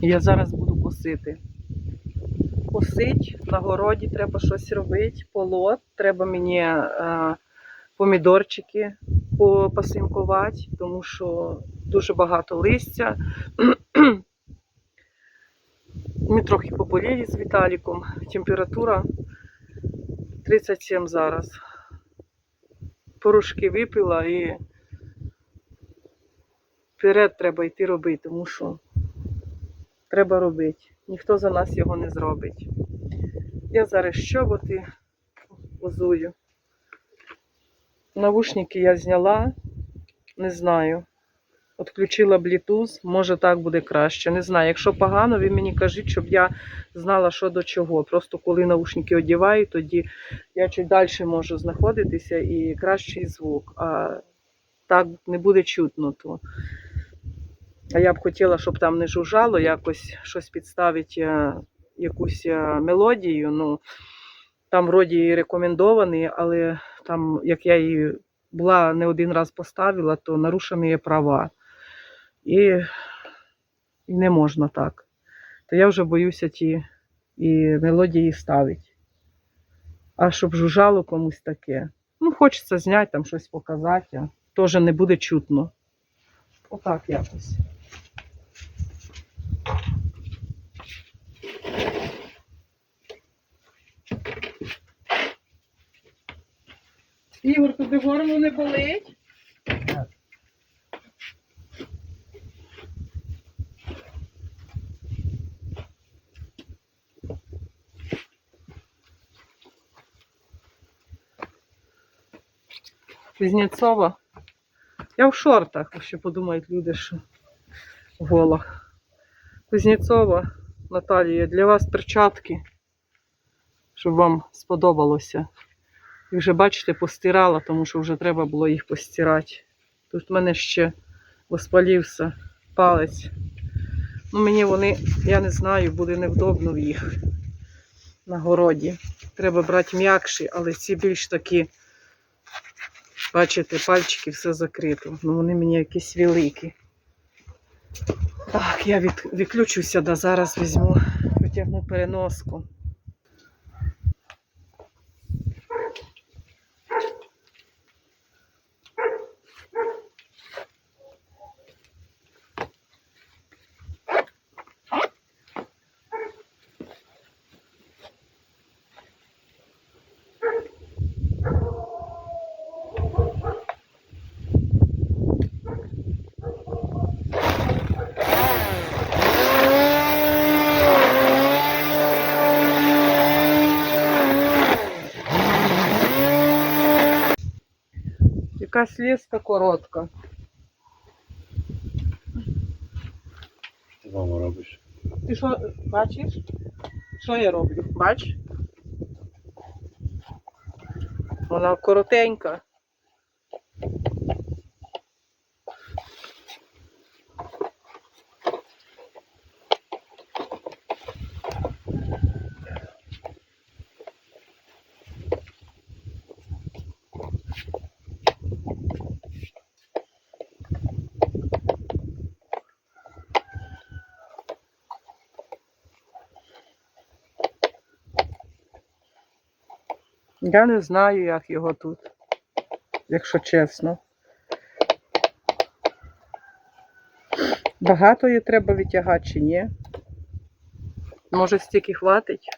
Я зараз буду косити. Косить, на городі треба щось робити, полот, треба мені е, помідорчики попасинкувати, тому що дуже багато листя. Ми трохи поболіли з Віталіком. Температура 37 зараз. Порошки випила і вперед треба йти робити, тому що треба робити. Ніхто за нас його не зробить. Я зараз щоботи позую. Навушники я зняла, не знаю. Отключила Bluetooth, може так буде краще. Не знаю. Якщо погано, ви мені кажіть, щоб я знала, що до чого. Просто коли навушники одягаю, тоді я чуть далі можу знаходитися і кращий звук. А так не буде чутно. То. А я б хотіла, щоб там не жужжало, якось щось підставити, е, якусь е, мелодію. Ну, там вроді і рекомендований, але там, як я її була не один раз поставила, то нарушені є права. І, і не можна так. То я вже боюся ті і мелодії ставити. А щоб жужжало комусь таке. Ну, хочеться зняти, там щось показати, теж не буде чутно. Отак якось. Ігор, тобі горло не болить? Кузнєцова. Я в шортах, ще подумають люди, що гола. Кузнєцова, Наталія, для вас перчатки, щоб вам сподобалося. І вже, бачите, постирала, тому що вже треба було їх постирати. Тут в мене ще воспалився палець. Ну, мені вони, я не знаю, буде невдобно в їх на городі. Треба брати м'якші, але ці більш такі, бачите, пальчики все закрито. Ну, вони мені якісь великі. Так, я від, відключуся, да зараз візьму, витягну переноску. Якась слізка коротка. Ти мама робиш? Ти що бачиш? Що я роблю? Бач? Вона коротенька. Я не знаю, як його тут, якщо чесно. Багато її треба витягати чи ні? Може стільки хватить?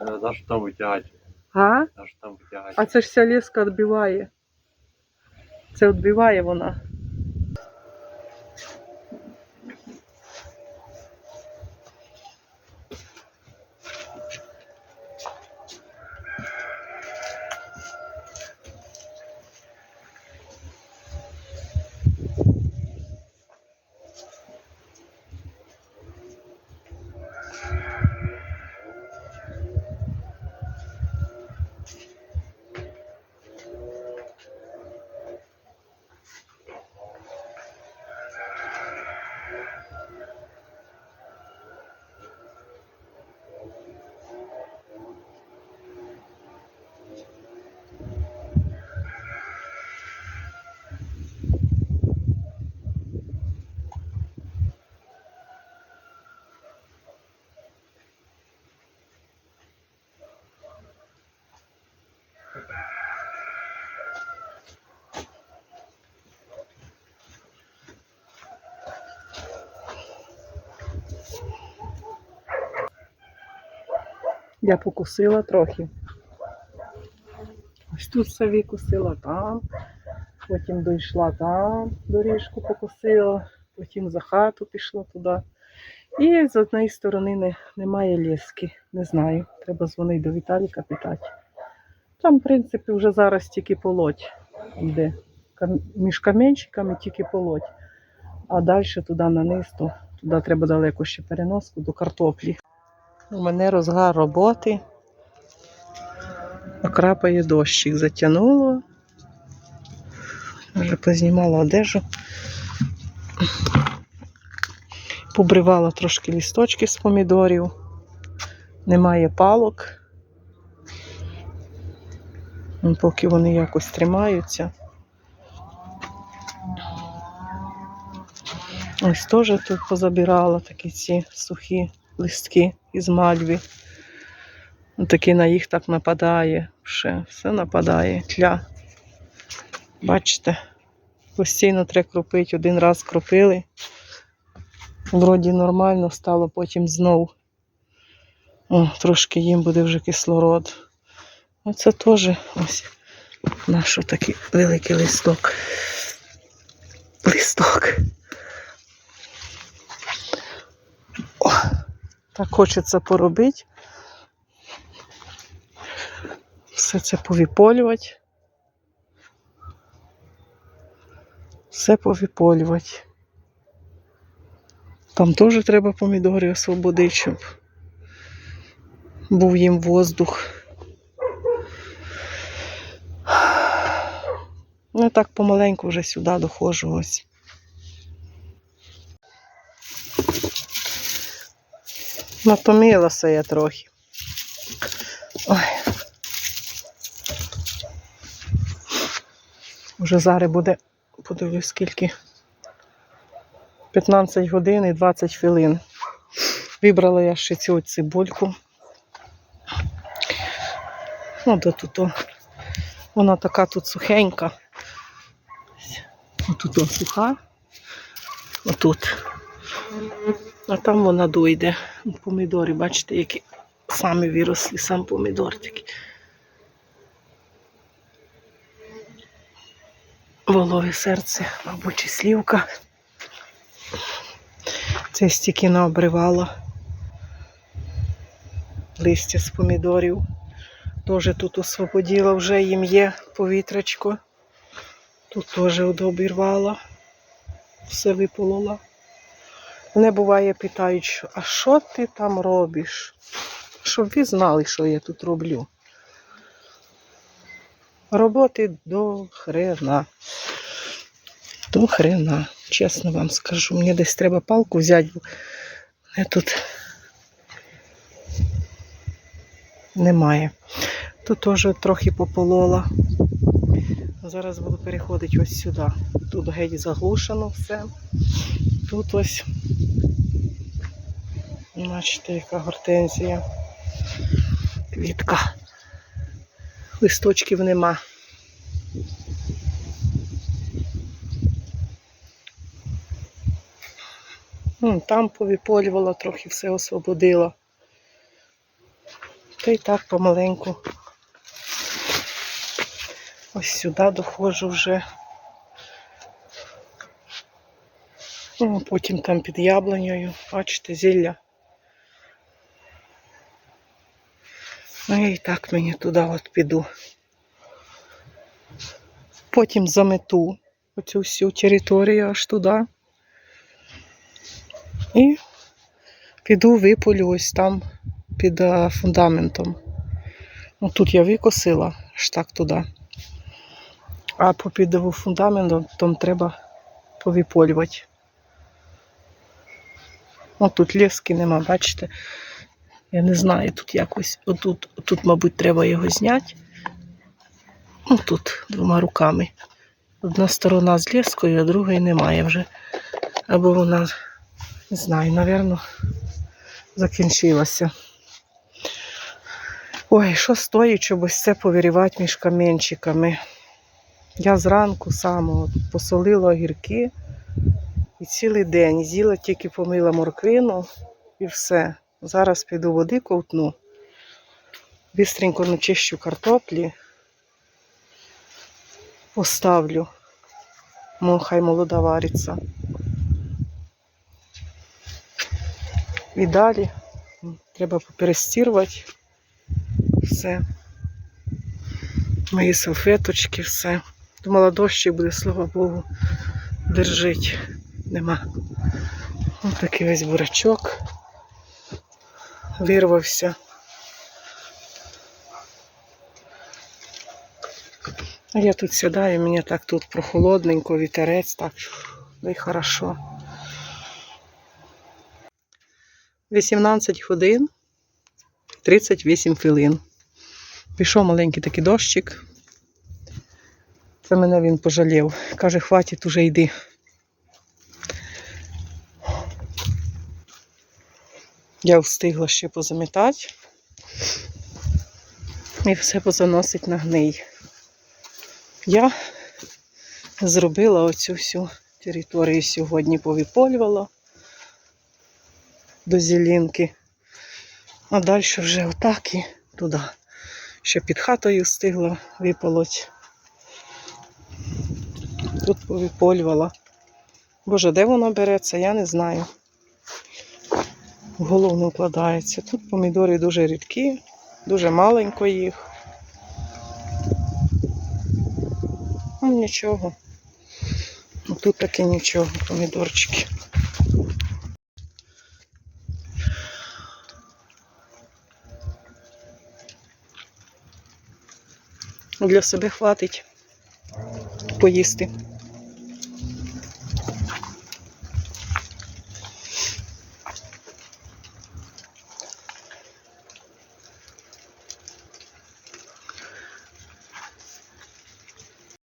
На що там витягати? А? На що там витягати? А це ж вся ліска відбиває. Це відбиває вона. Я покусила трохи. Ось тут все викусила, там. Потім дійшла там, доріжку покусила, потім за хату пішла туди. І з однієї сторони не, немає ліски. Не знаю. Треба дзвонити до Віталіка питати. Там, в принципі, вже зараз тільки полоть йде. Між камінчиками тільки полоть. А далі туди на низ, то туди треба далеко ще переноску до картоплі. У мене розгар роботи. Накрапає дощик, затягнуло. Вже познімала одежу. Побривала трошки лісточки з помідорів. Немає палок. Поки вони якось тримаються. Ось теж тут позабирала такі ці сухі листки із мальві. Такі на їх так нападає. Все, все нападає. Тля. Бачите, постійно треба кропити. Один раз кропили. Вроді нормально стало, потім знов. О, трошки їм буде вже кислород. Оце теж ось наш такий великий листок. Листок. Так хочеться поробити. Все це повіполювати. Все повіполювати. Там теж треба помідори освободити, щоб був їм воздух. Ну, так помаленьку вже сюди доходжу ось. Натомилася я трохи. Ой. Вже зараз буде, подивлюсь, скільки. 15 годин і 20 хвилин. Вибрала я ще цю цибульку. Ну, де тут. Вона така тут сухенька. Отут о, суха. Отут. А там вона дойде. Помідори, бачите, які самі виросли, сам помідор такий. Волове серце, мабуть, чи слівка. Це стільки наобривала. Листя з помідорів. Теж тут освободила, вже їм є повітрячко. Тут теж одобірвала. Все виполола. Мене буває питають, що, а що ти там робиш? Щоб ви знали, що я тут роблю. Роботи до хрена. До хрена, чесно вам скажу. Мені десь треба палку взяти, бо мене тут немає. Тут теж трохи пополола. Зараз буду переходити ось сюди. Тут геть заглушено все. Тут ось, бачите, яка гортензія. Квітка. Листочків нема. Там повіполювала, трохи все освободила. Та й так помаленьку. Ось сюди доходжу вже. Ну, потім там під яблунею, бачите, зілля. Ну і так мені туди от піду. Потім замету оцю всю територію аж туди. І піду виполю ось там під фундаментом. Ну, тут я викосила аж так туди. А по під фундаментом там треба повиполювати. О, тут лески нема, бачите? Я не знаю, тут якось, отут, тут, мабуть, треба його зняти. Ну, тут двома руками. Одна сторона з лескою, а другої немає вже. Або вона, не знаю, напевно, закінчилася. Ой, що стоїть, щоб ось це повірівати між камінчиками. Я зранку самого посолила огірки і цілий день з'їла, тільки помила морквину і все. Зараз піду води ковтну Бистренько начищу картоплі. Поставлю. Ну, хай молода вариться. І далі треба поперестірувати все. Мої салфеточки, все. Думала, дощик буде, слава Богу, держить. Нема. Ось такий весь бурачок. Вирвався. А я тут сідаю, мені так тут прохолодненько, вітерець, так, да й хорошо. 18 годин 38 хвилин. Пішов маленький такий дощик. Це мене він пожалів. Каже, хватить уже йди. Я встигла ще позамітати. І все позаносить на гний. Я зробила оцю всю територію сьогодні, повіполювала до зілінки. А далі вже отак і туди. Ще під хатою встигла виполоть. Тут повіполювала. Боже, де воно береться, я не знаю. В голову не вкладається. Тут помідори дуже рідкі, дуже маленько їх. Ну, нічого. Тут таки нічого, помідорчики. Для себе хватить поїсти.